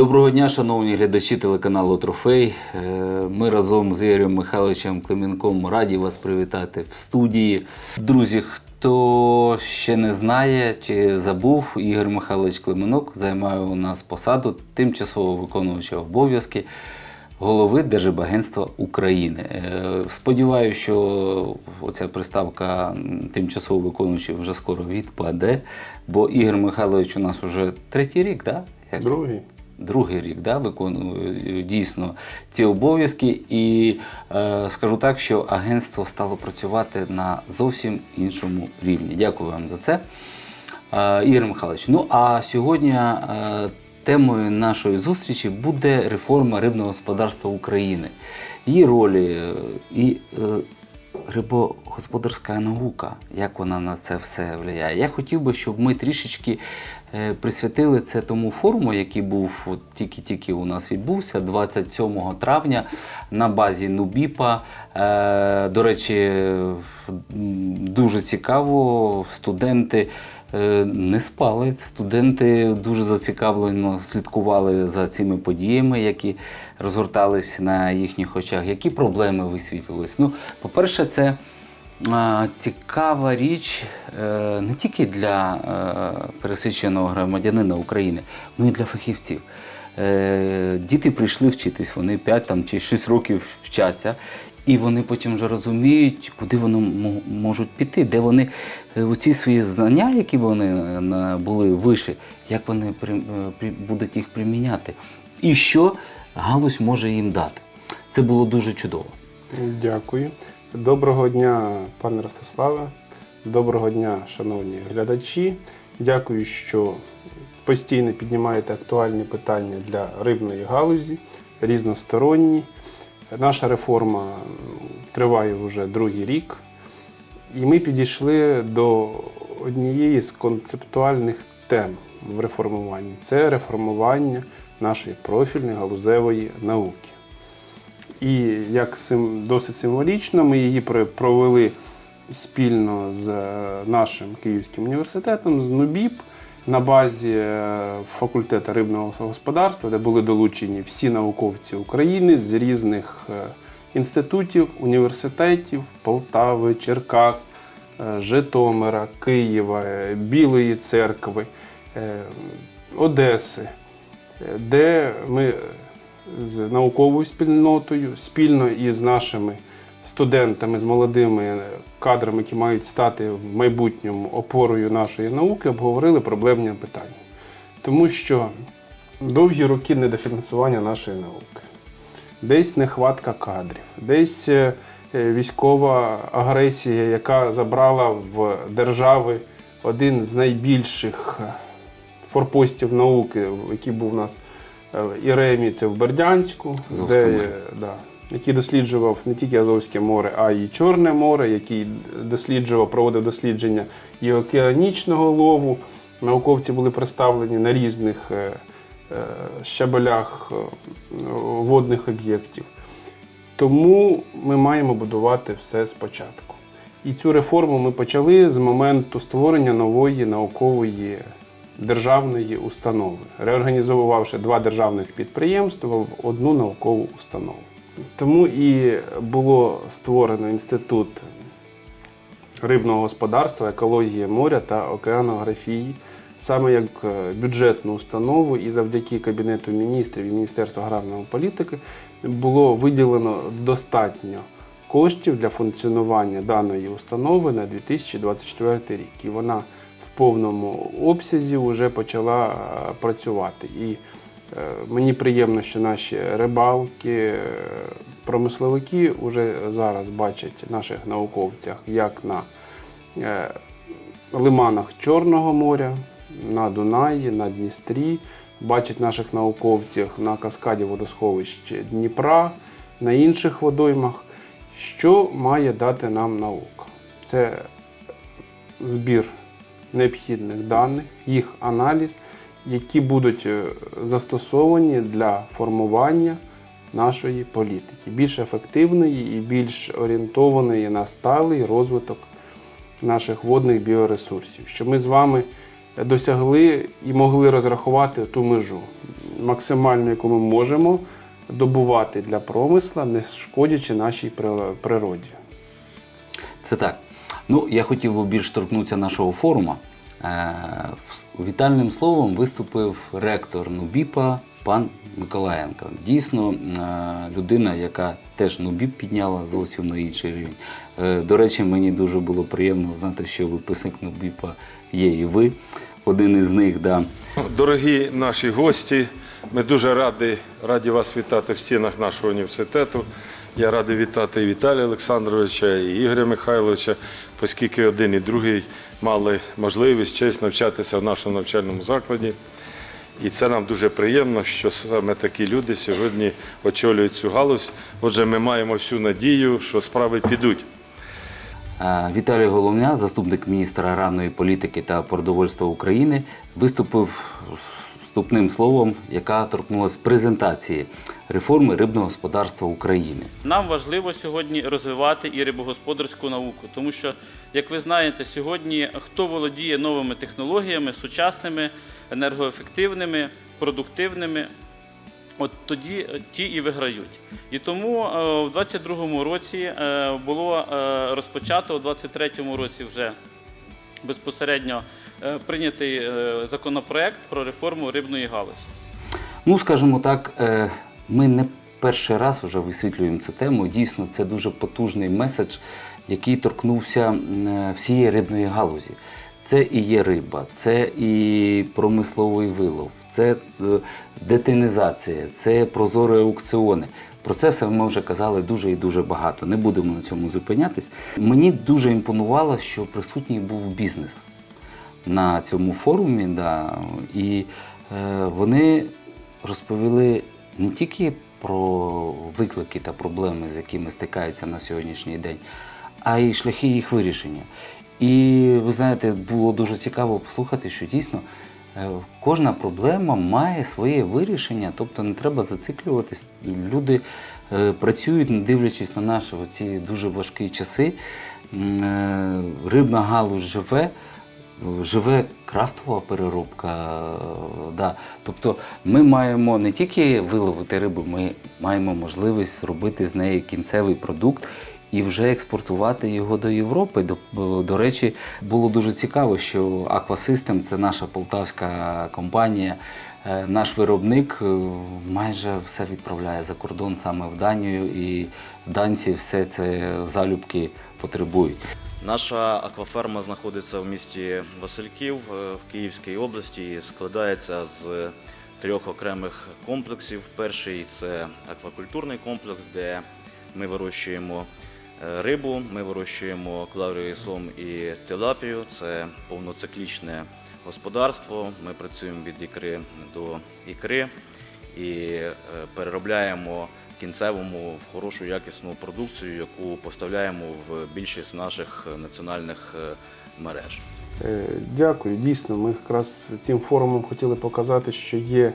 Доброго дня, шановні глядачі телеканалу Трофей. Е, Ми разом з Ігорем Михайловичем Клименком раді вас привітати в студії. Друзі, хто ще не знає чи забув, Ігор Михайлович Клименок займає у нас посаду тимчасово виконуюча обов'язки голови Держбагентства України. Е, Сподіваюся, що оця приставка тимчасово виконуючий вже скоро відпаде, бо Ігор Михайлович у нас вже третій рік, так? Да? Другий. Другий рік да, виконую дійсно ці обов'язки. І е, скажу так, що агентство стало працювати на зовсім іншому рівні. Дякую вам за це. Е, Ігор Михайлович, ну а сьогодні е, темою нашої зустрічі буде реформа рибного господарства України. Її ролі е, і е, рибогосподарська наука, як вона на це все впливає. Я хотів би, щоб ми трішечки е, присвятили це тому форуму, який був тільки-тільки у нас відбувся 27 травня на базі Нубіпа. Е, До речі, дуже цікаво, студенти. е, Не спали. Студенти дуже зацікавлено слідкували за цими подіями, які розгортались на їхніх очах. Які проблеми висвітлились? Ну, по-перше, це цікава річ е, не тільки для е, пересиченого громадянина України, ну і для фахівців. Е, Діти прийшли вчитись, вони 5 там, чи 6 років вчаться, і вони потім вже розуміють, куди вони можуть піти, де вони оці свої знання, які вони були вище, як вони будуть їх приміняти, і що галузь може їм дати. Це було дуже чудово. Дякую. Доброго дня, пане Ростиславе. Доброго дня, шановні глядачі. Дякую, що постійно піднімаєте актуальні питання для рибної галузі, різносторонні. Наша реформа триває вже другий рік, і ми підійшли до однієї з концептуальних тем в реформуванні це реформування нашої профільної галузевої науки. І як досить символічно, ми її провели спільно з е, нашим Київським університетом, з НУБІП на базі е, факультету рибного господарства, де були долучені всі науковці України з різних е, інститутів, університетів Полтави, Черкас, Житомира, Києва, Білої церкви, Одеси, де ми з науковою спільнотою, спільно із нашими студентами, з молодими кадрами, які мають стати в майбутньому опорою нашої науки, обговорили проблемні питання. Тому що довгі роки недофінансування нашої науки, десь нехватка кадрів, десь е, е, військова агресія, яка забрала в держави один з найбільших е, форпостів науки, який був у нас в Іремі, це в Бердянську, Азовське де, море. да, який досліджував не тільки Азовське море, а й Чорне море, який досліджував, проводив дослідження і океанічного лову. Науковці були представлені на різних е, е, щабелях е, водних об'єктів. Тому ми маємо будувати все спочатку. І цю реформу ми почали з моменту створення нової наукової державної установи, реорганізувавши два державних підприємства в одну наукову установу. Тому і було створено інститут рибного господарства, екології моря та океанографії, саме як е, бюджетну установу, і завдяки Кабінету міністрів і Міністерству аграрної політики було виділено достатньо коштів для функціонування даної установи на 2024 рік. І вона повному обсязі вже почала е, працювати. І е, мені приємно, що наші рибалки, е, промисловики вже зараз бачать наших науковцях як на лиманах Чорного моря, на Дунаї, на Дністрі, бачать наших науковців на каскаді водосховищ Дніпра, на інших водоймах. Що має дати нам наука? Це збір необхідних даних, їх аналіз, які будуть е, застосовані для формування нашої політики, більш ефективної і більш орієнтованої на сталий розвиток наших водних біоресурсів, щоб ми з вами досягли і могли розрахувати ту межу. максимально, яку ми можемо добувати для промисла, не шкодячи нашій природі. Це так. Ну, я хотів би більш торкнутися нашого форуму. Е, Вітальним словом виступив ректор Нубіпа пан Миколаєнко. Дійсно, е, людина, яка теж Нубіп підняла зовсім на інший рівень. Е, До речі, мені дуже було приємно знати, що випускник Нубіпа є і ви. Один із них, да. Дорогі наші гості, ми дуже раді, раді вас вітати в стінах нашого університету. Я радий вітати і Віталія Олександровича, і Ігоря Михайловича, оскільки один і другий мали можливість честь навчатися в нашому навчальному закладі. І це нам дуже приємно, що саме такі люди сьогодні очолюють цю галузь. Отже, ми маємо всю надію, що справи підуть. Віталій Головня, заступник міністра аграрної політики та продовольства України, виступив вступним словом, яка торкнулася презентації реформи рибного господарства України. Нам важливо сьогодні розвивати і рибогосподарську науку, тому що, як ви знаєте, сьогодні хто володіє новими технологіями, сучасними, енергоефективними, продуктивними, от тоді е, ті і виграють. І тому е, в 22-му році е, було розпочато, в 23-му році вже безпосередньо прийнятий е, законопроект про реформу рибної галузі. Ну, скажімо так, е, ми не перший раз вже висвітлюємо цю тему. Дійсно, це дуже потужний меседж, який торкнувся е, всієї рибної галузі. Це і є риба, це і промисловий вилов, це е, детинізація, це прозорі аукціони. Про це все ми вже казали дуже і дуже багато. Не будемо на цьому зупинятись. Мені дуже імпонувало, що присутній був бізнес на цьому форумі, да, і е, вони розповіли не тільки про виклики та проблеми, з якими стикаються на сьогоднішній день, а й шляхи їх вирішення. І ви знаєте, було дуже цікаво послухати, що дійсно е, кожна проблема має своє вирішення, тобто не треба зациклюватись. Люди е, працюють, не дивлячись на наші ці дуже важкі часи. Рибна галузь живе, живе крафтова переробка. Да. Тобто ми маємо не тільки виловити рибу, ми маємо можливість зробити з неї кінцевий продукт і вже експортувати його до Європи. До, до речі, було дуже цікаво, що Aquasystem – це наша полтавська компанія. е, Наш виробник е, майже все відправляє за кордон саме в Данію, і данці все це залюбки потребують. Наша акваферма знаходиться в місті Васильків е, в Київській області і складається з трьох окремих комплексів. Перший це аквакультурний комплекс, де ми вирощуємо е, рибу, ми вирощуємо клаврію сом і тилапію. Це повноциклічне господарство. Ми працюємо від ікри до ікри і е, переробляємо кінцевому в хорошу якісну продукцію, яку поставляємо в більшість наших національних е, мереж. Е, Дякую. Дійсно, ми якраз цим форумом хотіли показати, що є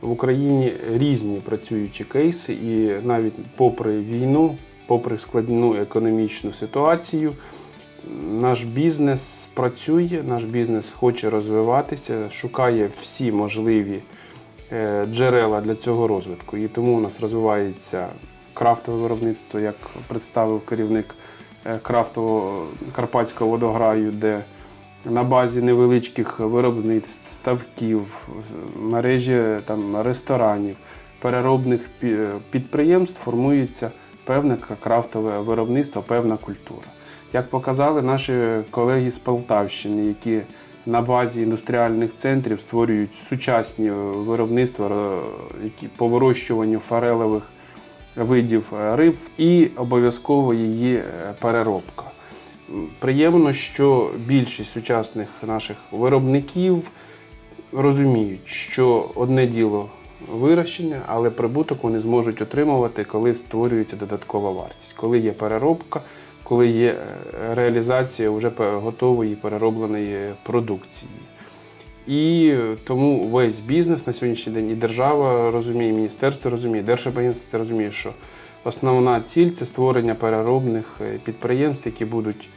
в Україні різні працюючі кейси, і навіть попри війну, попри складну економічну ситуацію, наш бізнес працює, наш бізнес хоче розвиватися, шукає всі можливі джерела для цього розвитку. І тому у нас розвивається крафтове виробництво, як представив керівник е, крафтового карпатського водограю, де на базі невеличких виробництв, ставків, мережі там, ресторанів, переробних підприємств формується певне крафтове виробництво, певна культура. Як показали наші колеги з Полтавщини, які на базі індустріальних центрів створюють сучасні виробництва е, які по вирощуванню форелевих видів е, риб і обов'язково її е, переробка. Приємно, що більшість сучасних наших виробників розуміють, що одне діло вирощення, але прибуток вони зможуть отримувати, коли створюється додаткова вартість, коли є переробка, коли є е, реалізація вже готової переробленої продукції. І тому весь бізнес на сьогоднішній день і держава розуміє, і міністерство розуміє, Держагентство розуміє, що основна ціль це створення переробних е, підприємств, які будуть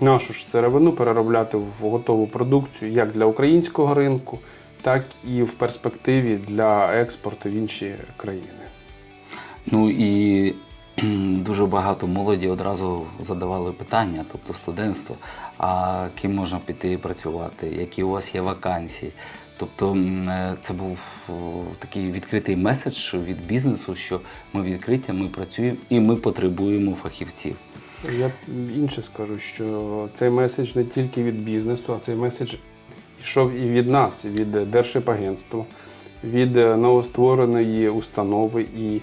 нашу ж сировину переробляти в готову продукцію як для українського ринку, так і в перспективі для експорту в інші країни. Ну і дуже багато молоді одразу задавали питання, тобто студентство, а ким можна піти працювати, які у вас є вакансії. Тобто е, це був такий відкритий меседж від бізнесу, що ми відкриті, ми працюємо і ми потребуємо фахівців. Я інше скажу, що цей меседж не тільки від бізнесу, а цей меседж йшов і від нас, від Держипагентства, від новоствореної установи. І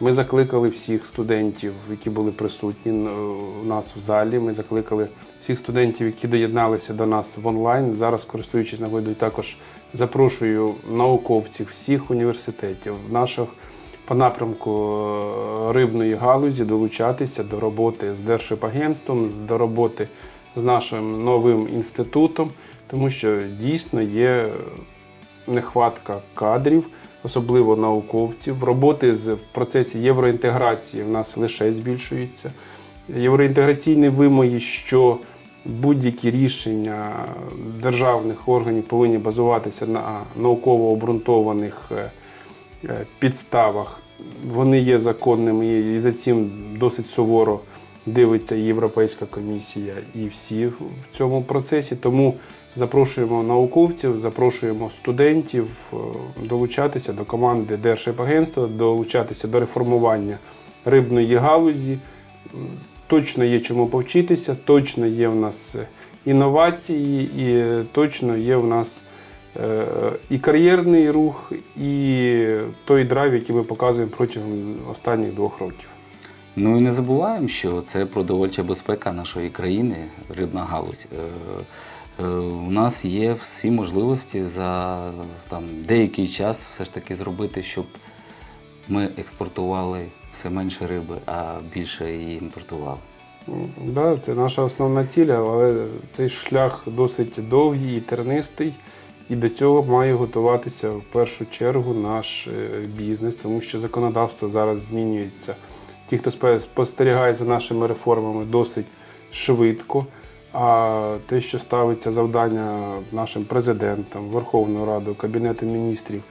ми закликали всіх студентів, які були присутні е, у нас в залі. Ми закликали всіх студентів, які доєдналися до нас в онлайн. Зараз, користуючись нагодою, також запрошую науковців всіх університетів наших по напрямку е, рибної галузі долучатися до роботи з Держипагентством, до роботи з нашим новим інститутом, тому що дійсно є нехватка кадрів, особливо науковців. Роботи з, в процесі євроінтеграції в нас лише збільшуються. Євроінтеграційні вимоги, що будь-які рішення державних органів повинні базуватися на науково обґрунтованих е, е, підставах. Вони є законними і за цим досить суворо дивиться і Європейська комісія і всі в цьому процесі. Тому запрошуємо науковців, запрошуємо студентів е, долучатися до команди Держипагентства, долучатися до реформування рибної галузі. Точно є чому повчитися, точно є в нас е, інновації, і е, точно є в нас е, і кар'єрний рух, і той драйв, який ми показуємо протягом останніх двох років. Ну і не забуваємо, що це продовольча безпека нашої країни, рибна галузь. Е, У нас є всі можливості за там, деякий час все ж таки зробити, щоб ми експортували все менше риби, а більше її імпортували. Да, це наша основна ціль, але цей шлях досить довгий і тернистий. І до цього має готуватися в першу чергу наш е, бізнес, тому що законодавство зараз змінюється. Ті, хто спостерігає за нашими реформами, досить швидко. А те, що ставиться завдання нашим президентам, Верховною Радою, Кабінетом міністрів,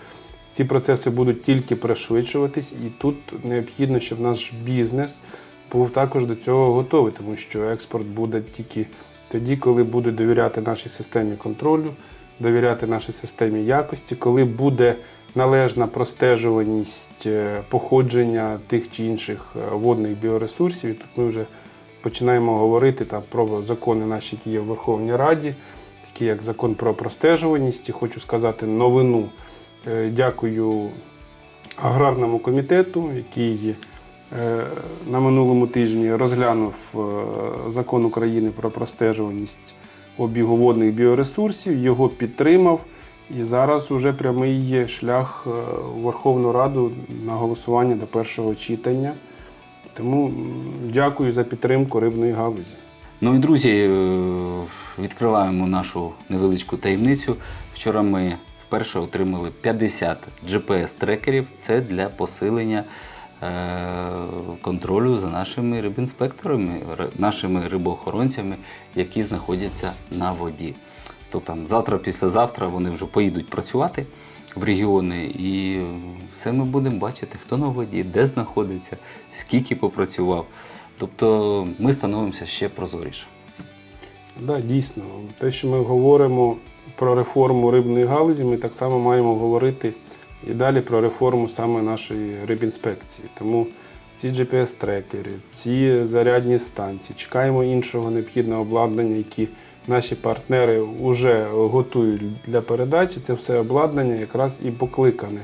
ці процеси будуть тільки пришвидшуватись, і тут необхідно, щоб наш бізнес був також до цього готовий, тому що експорт буде тільки тоді, коли будуть довіряти нашій системі контролю, довіряти нашій системі якості, коли буде належна простежуваність е, походження тих чи інших е, водних біоресурсів. І тут ми вже починаємо говорити там про закони наші, які є в Верховній Раді, такі як закон про простежуваність. І хочу сказати новину. Е, Дякую аграрному комітету, який е, на минулому тижні розглянув е, закон України про простежуваність обігу водних біоресурсів, його підтримав. І зараз уже прямий шлях у Верховну Раду на голосування до першого читання. Тому дякую за підтримку рибної галузі. Ну і друзі, е, відкриваємо нашу невеличку таємницю. Вчора ми вперше отримали 50 GPS-трекерів. Це для посилення е, контролю за нашими рибінспекторами, нашими рибоохоронцями, які знаходяться на воді. Тобто там завтра, післязавтра вони вже поїдуть працювати в регіони, і все ми будемо бачити, хто на воді, де знаходиться, скільки попрацював. Тобто ми становимося ще прозоріше. Да, дійсно, те, що ми говоримо про реформу рибної галузі, ми так само маємо говорити і далі про реформу саме нашої рибінспекції. Тому ці GPS-трекери, ці зарядні станції, чекаємо іншого необхідного обладнання, які наші партнери вже готують для передачі. Це все обладнання якраз і покликане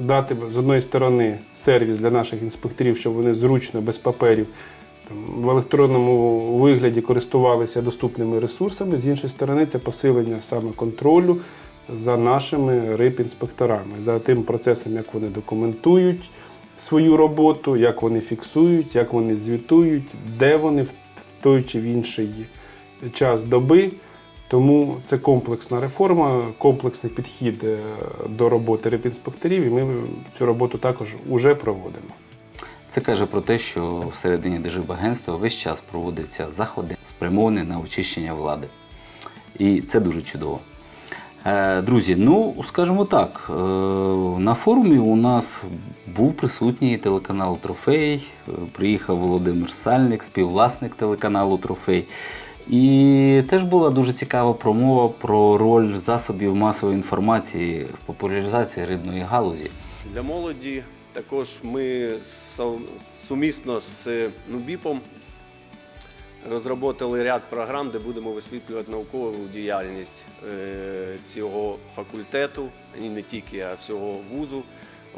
дати з одної сторони сервіс для наших інспекторів, щоб вони зручно, без паперів там, в електронному вигляді користувалися доступними ресурсами. З іншої сторони, це посилення саме контролю за нашими рибінспекторами, за тим процесом, як вони документують свою роботу, як вони фіксують, як вони звітують, де вони в той чи в інший час доби. Тому це комплексна реформа, комплексний підхід е, до роботи рибінспекторів, і ми цю роботу також уже проводимо. Це каже про те, що всередині Держибагентства весь час проводяться заходи, спрямовані на очищення влади. І це дуже чудово. Е, Друзі, ну скажімо так, е, на форумі у нас був присутній телеканал Трофей. Приїхав Володимир Сальник, співвласник телеканалу Трофей. І теж була дуже цікава промова про роль засобів масової інформації в популяризації рибної галузі. Для молоді також ми сумісно з НУБІПом розробили ряд програм, де будемо висвітлювати наукову діяльність е, цього факультету, і не тільки, а всього вузу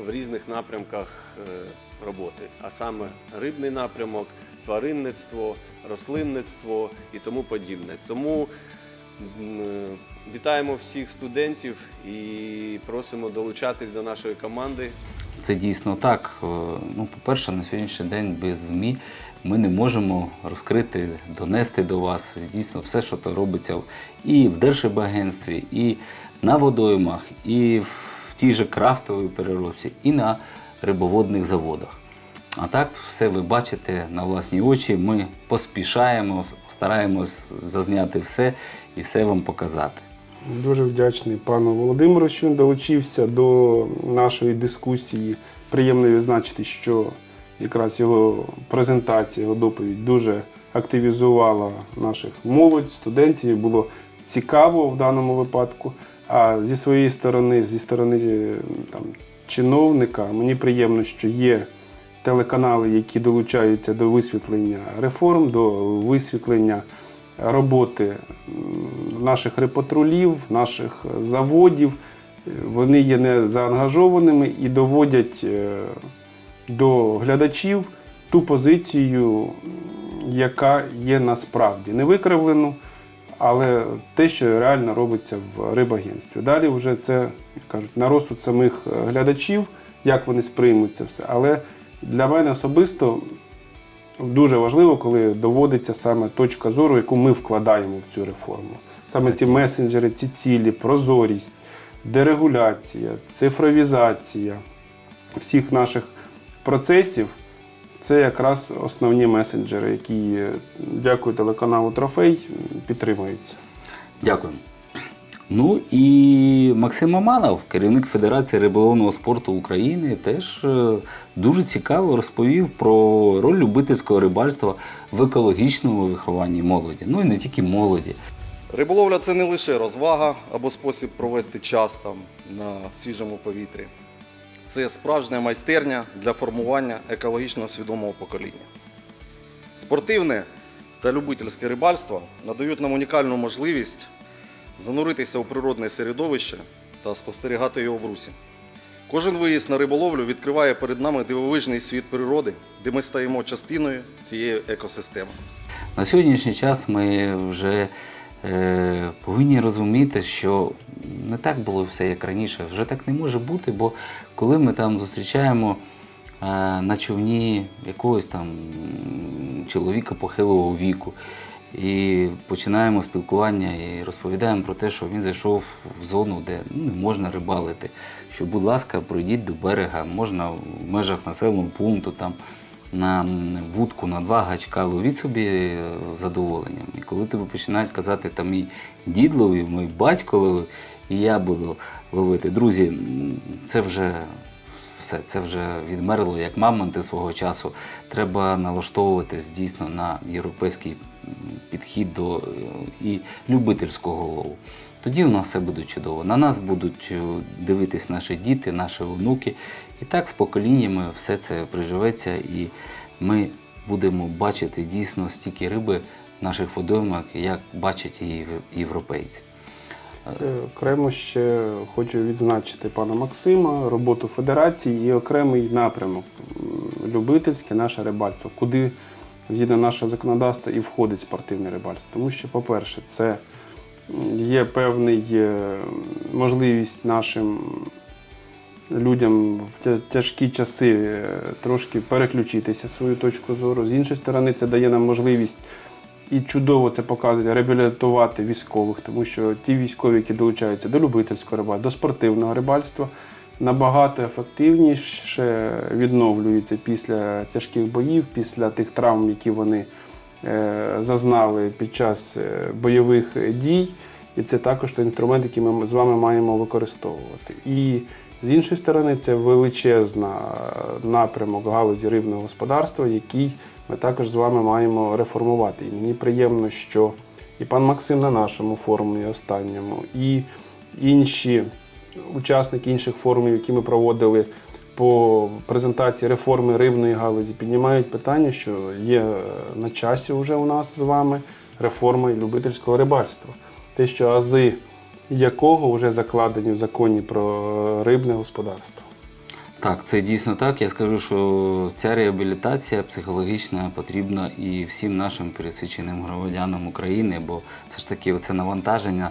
в різних напрямках е, роботи, а саме рибний напрямок, тваринництво, рослинництво і тому подібне. Тому е, вітаємо всіх студентів і просимо долучатись до нашої команди. Це дійсно так. Е, Ну, по-перше, на сьогоднішній день без ЗМІ ми не можемо розкрити, донести до вас дійсно все, що то робиться і в Держибагентстві, і на водоймах, і в тій же крафтовій переробці, і на рибоводних заводах. А так, все ви бачите на власні очі. Ми поспішаємо, стараємось зазняти все і все вам показати. Дуже вдячний пану Володимиру, що він долучився до нашої дискусії. Приємно відзначити, що якраз його презентація, його доповідь дуже активізувала наших молодь, студентів. Було цікаво в даному випадку. А зі своєї сторони, зі сторони е, там, чиновника, мені приємно, що є телеканали, які долучаються до висвітлення реформ, до висвітлення роботи наших репатрулів, наших заводів. Вони є не заангажованими і доводять е, до глядачів ту позицію, яка є насправді не викривлену, але те, що реально робиться в рибагентстві. Далі вже це кажуть на розсуд самих е, глядачів, як вони сприймуть це все. Але для мене особисто дуже важливо, коли доводиться саме точка зору, яку ми вкладаємо в цю реформу. Саме ці месенджери, ці цілі, прозорість, дерегуляція, цифровізація всіх наших процесів. Це якраз основні месенджери, які, дякую телеканалу Трофей, підтримуються. Дякую. Ну і Максим Аманов, керівник Федерації риболовного спорту України, теж е, дуже цікаво розповів про роль любительського рибальства в екологічному вихованні молоді. Ну і не тільки молоді. Риболовля це не лише розвага або спосіб провести час там на свіжому повітрі. Це справжня майстерня для формування екологічно свідомого покоління. Спортивне та любительське рибальство надають нам унікальну можливість зануритися у природне середовище та спостерігати його в русі. Кожен виїзд на риболовлю відкриває перед нами дивовижний світ природи, де ми стаємо частиною цієї екосистеми. На сьогоднішній час ми вже е, повинні розуміти, що не так було все як раніше. Вже так не може бути, бо коли ми там зустрічаємо е, на човні якогось там чоловіка похилого віку. І починаємо спілкування і розповідаємо про те, що він зайшов в зону, де ну, не можна рибалити. Що, будь ласка, пройдіть до берега, можна в межах населеного пункту там на вудку на два гачка ловіть собі е, задоволенням. І коли тобі починають казати, там мій дід ловив, мій батько ловив, і я буду ловити. Друзі, це вже все, це вже відмерло, як мамонти свого часу. Треба налаштовуватись дійсно на європейський підхід до е, і любительського лову. Тоді у нас все буде чудово. На нас будуть е, дивитись наші діти, наші онуки. І так з поколіннями все це приживеться, і ми будемо бачити дійсно стільки риби в наших водоймах, як бачать єв- європейці. Е, Окремо ще хочу відзначити пана Максима, роботу федерації і окремий напрямок любительське наше рибальство, куди згідно нашого законодавства і входить спортивне рибальство. Тому що, по-перше, це є певний е, можливість нашим людям в тяжкі часи е, трошки переключитися свою точку зору. З іншої сторони, це дає нам можливість і чудово це показує реабілітувати військових, тому що ті військові, які долучаються до любительського рибальства, до спортивного рибальства, набагато ефективніше відновлюються після тяжких боїв, після тих травм, які вони е, зазнали під час е, бойових дій. і це також той інструмент, який ми з вами маємо використовувати. І з іншої сторони, це величезна е, напрямок галузі рибного господарства, який ми також з вами маємо реформувати. І мені приємно, що і пан Максим на нашому форумі останньому, і інші учасники інших форумів, які ми проводили по презентації реформи рибної галузі, піднімають питання, що є е, на часі вже у нас з вами реформа любительського рибальства. Те, що ази якого вже закладені в законі про рибне господарство. Так, це дійсно так. Я скажу, що ця реабілітація психологічна потрібна і всім нашим пересиченим громадянам України, бо це ж таки оце навантаження,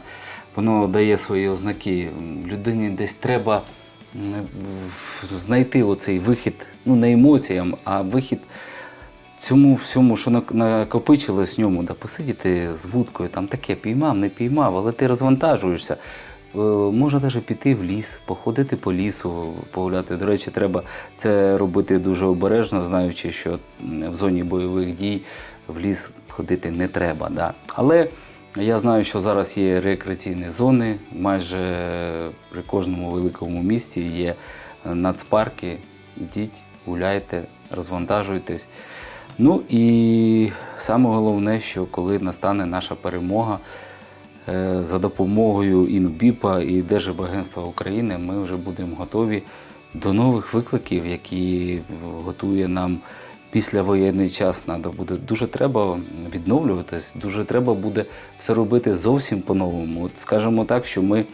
воно дає свої ознаки. Людині десь треба знайти оцей вихід, ну не емоціям, а вихід цьому всьому, що накопичилось в ньому, да, посидіти з вудкою, там таке піймав, не піймав, але ти розвантажуєшся. Е, Можна навіть піти в ліс, походити по лісу, погуляти. До речі, треба це робити дуже обережно, знаючи, що в зоні бойових дій в ліс ходити не треба. Да. Але я знаю, що зараз є рекреаційні зони, майже при кожному великому місті є е, нацпарки. Йдіть, гуляйте, розвантажуйтесь. Ну і саме головне, що коли настане наша перемога, за допомогою ІНБІПа і Держбагентства України ми вже будемо готові до нових викликів, які готує нам післявоєнний час. Надо буде дуже треба відновлюватись, дуже треба буде все робити зовсім по-новому. От скажімо так, що ми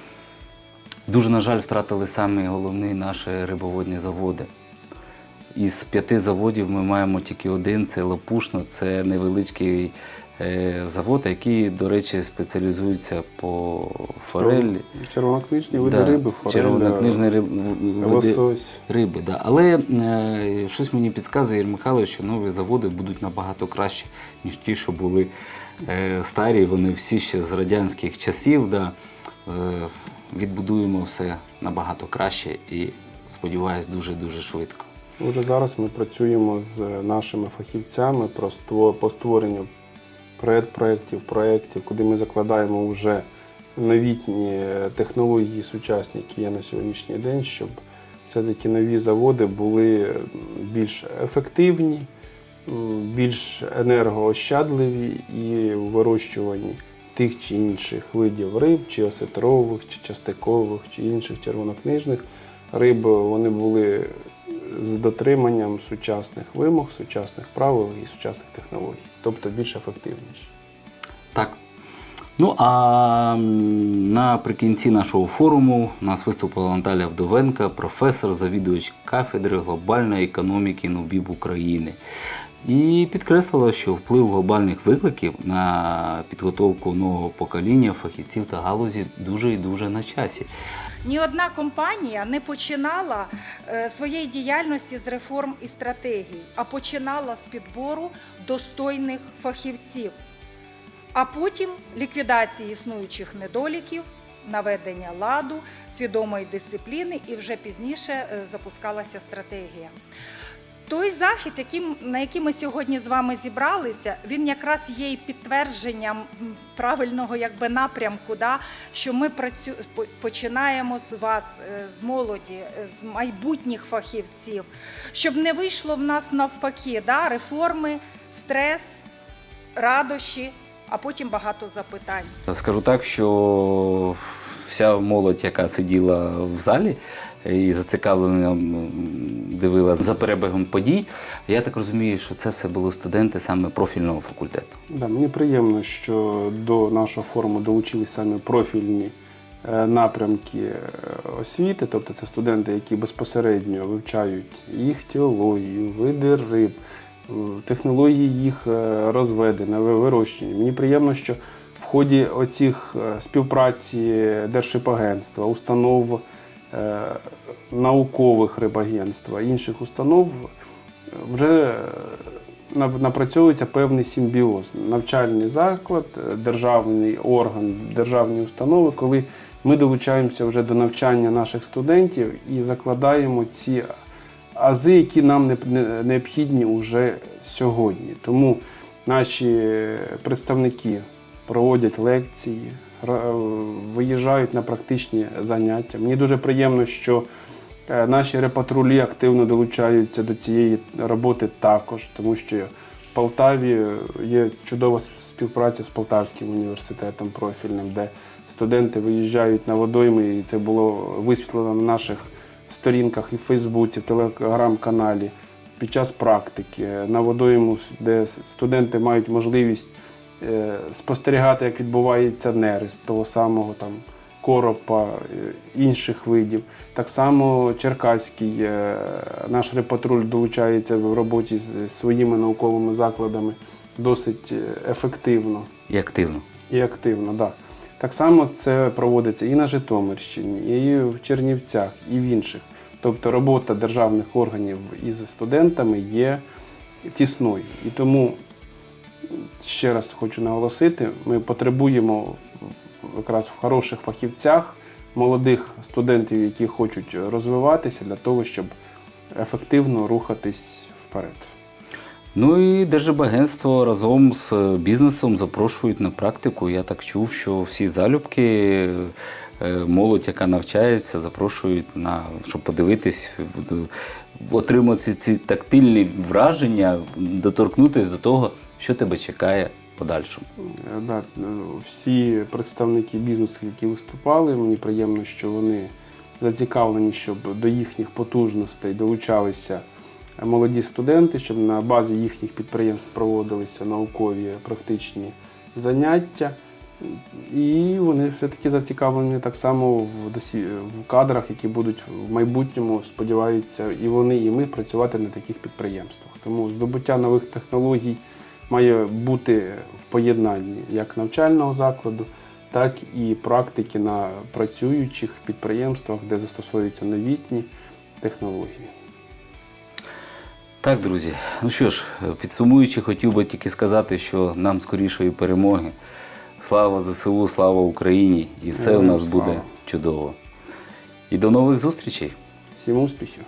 дуже, на жаль, втратили самі головні наші рибоводні заводи. Із п'яти заводів ми маємо тільки один це Лопушно, це невеличкий е, завод, який, до речі, спеціалізується по форелі. Червонокнижні види Да, риби, форель, червонокнижні риб, лосось. риби. Да. Але е, щось мені підказує Ігор Михайлович, що нові заводи будуть набагато кращі, ніж ті, що були е, старі. Вони всі ще з радянських часів. Да. Е, відбудуємо все набагато краще і, сподіваюсь, дуже-дуже швидко. Уже зараз ми працюємо з нашими фахівцями про по створенню предпроєктів, проєктів, куди ми закладаємо вже новітні технології сучасні, які є на сьогоднішній день, щоб все-таки нові заводи були більш ефективні, більш енергоощадливі і у вирощуванні тих чи інших видів риб, чи осетрових, чи частикових, чи інших червонокнижних риб, вони були з дотриманням сучасних вимог, сучасних правил і сучасних технологій, тобто більш ефективніші. Так. Ну а наприкінці нашого форуму нас виступила Наталя Вдовенка, професор, завідувач кафедри глобальної економіки НУБІБ України. І підкреслила, що вплив глобальних викликів на підготовку нового покоління фахівців та галузі дуже і дуже на часі. Ні одна компанія не починала е, своєї діяльності з реформ і стратегій, а починала з підбору достойних фахівців, а потім ліквідації існуючих недоліків, наведення ладу, свідомої дисципліни і вже пізніше е, запускалася стратегія. Той захід, яким, на який ми сьогодні з вами зібралися, він якраз є і підтвердженням правильного якби, напрямку, да, що ми працю... починаємо з вас, е, з молоді, е, з майбутніх фахівців, щоб не вийшло в нас навпаки да, реформи, стрес, радощі, а потім багато запитань. Скажу так, що вся молодь, яка сиділа в залі і зацікавлено дивила за перебігом подій, я так розумію, що це все були студенти саме профільного факультету. Да, мені приємно, що до нашого форуму долучились саме профільні е, напрямки е, освіти, тобто це студенти, які безпосередньо вивчають їх теологію, види риб, е, технології їх розведення, ви- вирощення. Мені приємно, що в ході оцих співпраці Держшипагентства, установ наукових рибагентства, інших установ е, вже е, напрацьовується певний симбіоз. Навчальний заклад, е, державний орган, державні установи, коли ми долучаємося вже до навчання наших студентів і закладаємо ці ази, які нам не- не- необхідні вже сьогодні. Тому наші представники проводять лекції, виїжджають на практичні заняття. Мені дуже приємно, що е, наші репатрулі активно долучаються до цієї роботи також, тому що в Полтаві є чудова співпраця з Полтавським університетом профільним, де студенти виїжджають на водойми, і це було висвітлено на наших сторінках і в Фейсбуці, в телеграм-каналі під час практики на водойму, де студенти мають можливість е, спостерігати, як відбувається нерест того самого там коропа, е, інших видів. Так само Черкаський е, наш репатруль долучається в роботі з своїми науковими закладами досить е, ефективно І активно. і активно. Да. Так само це проводиться і на Житомирщині, і в Чернівцях, і в інших. Тобто робота державних органів із студентами є тісною. І тому ще раз хочу наголосити, ми потребуємо якраз в хороших фахівцях, молодих студентів, які хочуть розвиватися для того, щоб ефективно рухатись вперед. Ну і Держбагентство разом з бізнесом запрошують на практику. Я так чув, що всі залюбки, е, молодь, яка навчається, запрошують на щоб подивитись, отримати ці тактильні враження, доторкнутися до того, що тебе чекає подальшому. Е, Да, е, всі представники бізнесу, які виступали, мені приємно, що вони зацікавлені, щоб до їхніх потужностей долучалися молоді студенти, щоб на базі їхніх підприємств проводилися наукові практичні заняття. І вони все-таки зацікавлені так само в кадрах, які будуть в майбутньому, сподіваються, і вони, і ми працювати на таких підприємствах. Тому здобуття нових технологій має бути в поєднанні як навчального закладу, так і практики на працюючих підприємствах, де застосовуються новітні технології. Так, друзі. Ну що ж, підсумуючи, хотів би тільки сказати, що нам скорішої перемоги. Слава ЗСУ, слава Україні! І все у нас буде чудово. І до нових зустрічей! Всім успіхів!